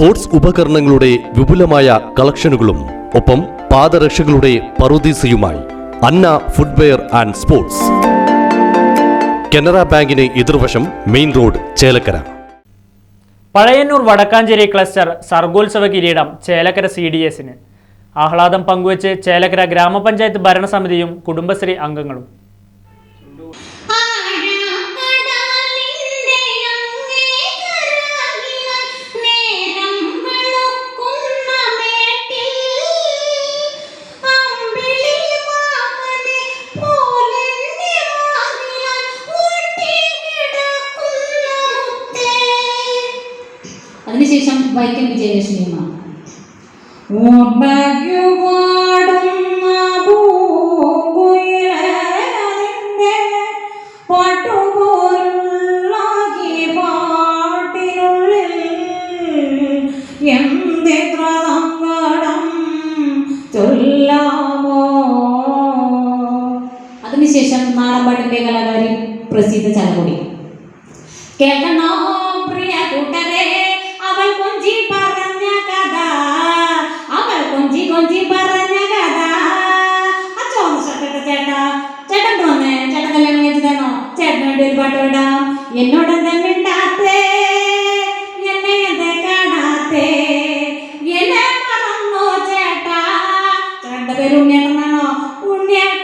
Sports ഉപകരണങ്ങളുടെ വിപുലമായ കളക്ഷനുകളും ഒപ്പം പാദരക്ഷകളുടെ പറുദീസയുമായി. Anna footwear and sports. Canara ബാങ്കിന് എതിർവശം main road Chelakkara. Pazhayannur Vadakkanchery cluster സർഗോത്സവ കിരീടം ചേലക്കര സി ഡി എസിന്. ആഹ്ലാദം പങ്കുവച്ച് ചേലക്കര ഗ്രാമപഞ്ചായത്ത് ഭരണസമിതിയും കുടുംബശ്രീ അംഗങ്ങളും. വൈക്കം പാട്ടിനുള്ളിൽ എന്തെത്ര സങ്കടം ചൊല്ലാമോ? അതിനുശേഷം നാടൻപാട്ടിന്റെ കലാകാരി പ്രസിദ്ധ ചലകൂടി കേൾക്കണോ പറഞ്ഞ കഥ. അവൾ കൊഞ്ചി കൊഞ്ചി പറഞ്ഞ കഥ. ആ ചോന്ന ഷർട്ടിട്ട ചേട്ടാ. ചേട്ടൻ വന്നേ. ചേട്ടൻ കല്യാണം കഴിച്ചതാണോ ചേട്ടന് വേണ്ടി ഒരു പാട്ട് വിടാം എന്നോട് എന്താ മിണ്ടാത്തേ? എന്നെ കാണാത്തേ? എന്നെ ഉണ്ണിയേട്ടാ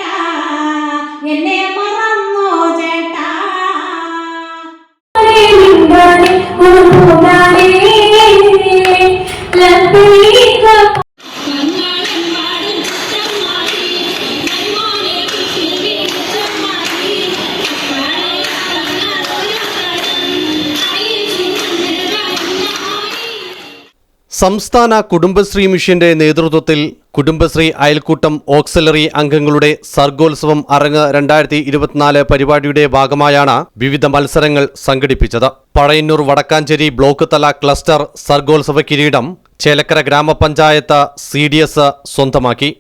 സംസ്ഥാന കുടുംബശ്രീ മിഷന്റെ നേതൃത്വത്തിൽ കുടുംബശ്രീ അയൽക്കൂട്ടം ഓക്സലറി അംഗങ്ങളുടെ സർഗോത്സവം അരങ്ങ് രണ്ടായിരത്തി ഇരുപത്തിനാല് പരിപാടിയുടെ ഭാഗമായാണ് വിവിധ മത്സരങ്ങൾ സംഘടിപ്പിച്ചത്. പഴയന്നൂർ വടക്കാഞ്ചേരി ബ്ലോക്ക് തല ക്ലസ്റ്റർ സർഗോത്സവ കിരീടം ചേലക്കര ഗ്രാമപഞ്ചായത്ത് സി ഡി എസ് സ്വന്തമാക്കി.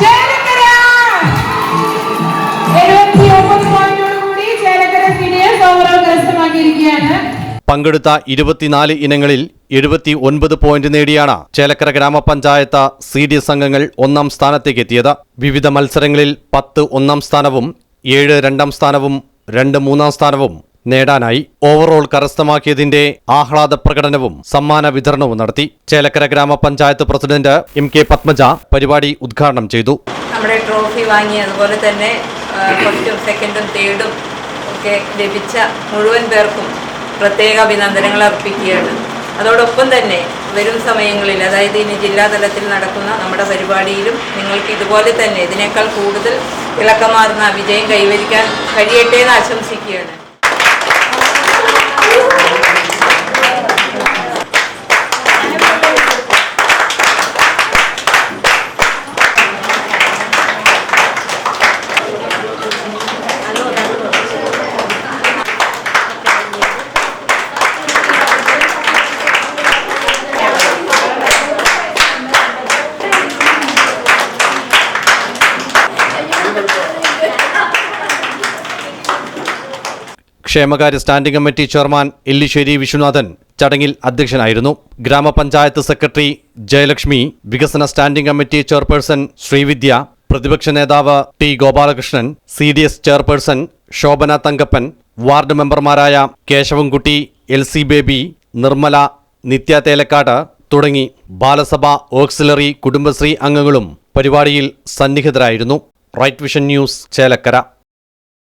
ചേലക്കര. പങ്കെടുത്ത ഇരുപത്തിനാല് ഇനങ്ങളിൽ എഴുപത്തി ഒൻപത് പോയിന്റ് നേടിയാണ് ചേലക്കര ഗ്രാമപഞ്ചായത്ത് സി ഡി എസ് അംഗങ്ങൾ ഒന്നാം സ്ഥാനത്തേക്ക് എത്തിയത് വിവിധ മത്സരങ്ങളിൽ പത്ത് ഒന്നാം സ്ഥാനവും ഏഴ് രണ്ടാം സ്ഥാനവും രണ്ട് മൂന്നാം സ്ഥാനവും നേടാനായി ഓവറോൾ കരസ്ഥമാക്കിയതിന്റെ ആഹ്ലാദ പ്രകടനവും സമ്മാന വിതരണവും നടത്തി. ചേലക്കര ഗ്രാമപഞ്ചായത്ത് പ്രസിഡന്റ് എം കെ പത്മജ പരിപാടി ഉദ്ഘാടനം ചെയ്തു. നമ്മുടെ ട്രോഫി വാങ്ങി അതുപോലെ തന്നെ ഫസ്റ്റും സെക്കൻഡും തേർഡും ഒക്കെ ലഭിച്ച മുഴുവൻ പേർക്കും പ്രത്യേക അഭിനന്ദനങ്ങൾ അർപ്പിക്കുകയാണ്. അതോടൊപ്പം തന്നെ വരും സമയങ്ങളിൽ അതായത് ഇനി ജില്ലാതലത്തിൽ നടക്കുന്ന നമ്മുടെ പരിപാടിയിലും നിങ്ങൾക്ക് ഇതുപോലെ തന്നെ ഇതിനേക്കാൾ കൂടുതൽ ഇളക്കമാർന്ന വിജയം കൈവരിക്കാൻ കഴിയട്ടെ എന്ന് ആശംസിക്കുകയാണ്. ക്ഷേമകാര്യ standing committee chairman Ellissery Viswanathan ചടങ്ങിൽ അധ്യക്ഷനായിരുന്നു. ഗ്രാമപഞ്ചായത്ത് സെക്രട്ടറി ജയലക്ഷ്മി വികസന സ്റ്റാൻഡിംഗ് കമ്മിറ്റി ചെയർപേഴ്സൺ ശ്രീവിദ്യ പ്രതിപക്ഷ നേതാവ് T Gopalakrishnan C D S chairperson Shobhana Thankappan ward മെമ്പർമാരായ Keshavankutty L C baby Nirmala Nithya Thelakkad തുടങ്ങി ബാലസഭ ഓക്സിലറി കുടുംബശ്രീ അംഗങ്ങളും പരിപാടിയിൽ സന്നിഹിതരായിരുന്നു. Right vision news Chelakkara.